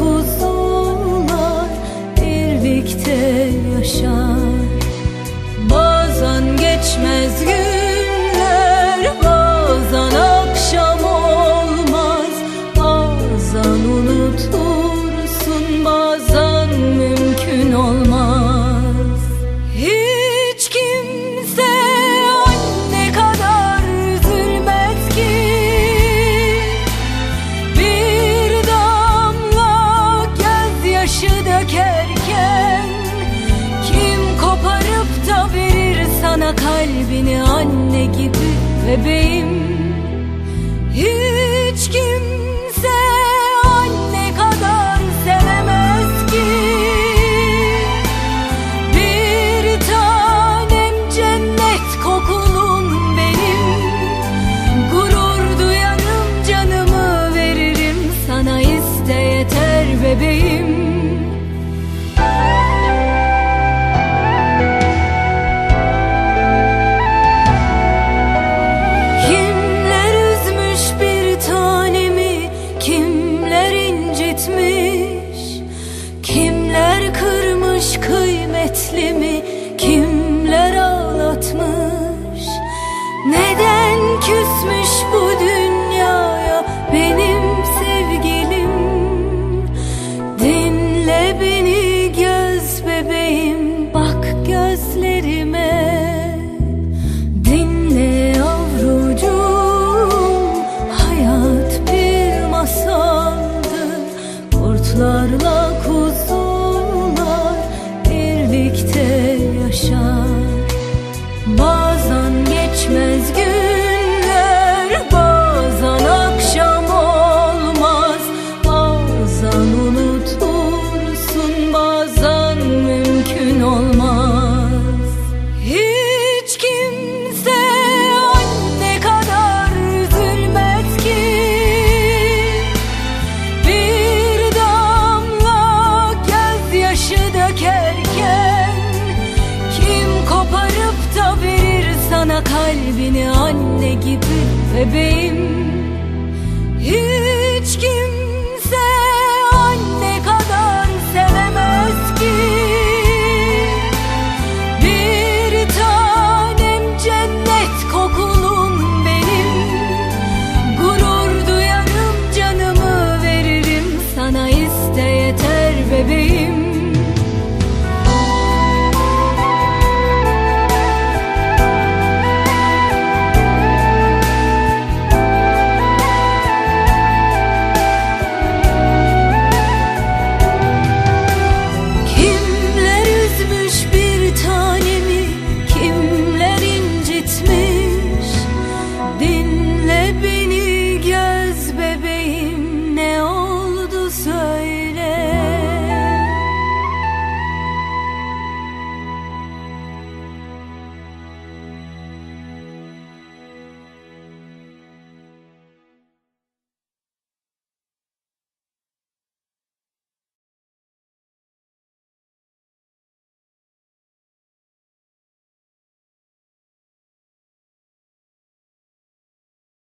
uzak birlikte yaşar. Bazen geçmez gün gibi bebeğim. Hiç kimse anne kadar sevemez ki. Bir tanem cennet kokulun benim. Gurur duyanım canımı veririm. Sana iste yeter bebeğim. corazón. gibi bebeğim. Hiç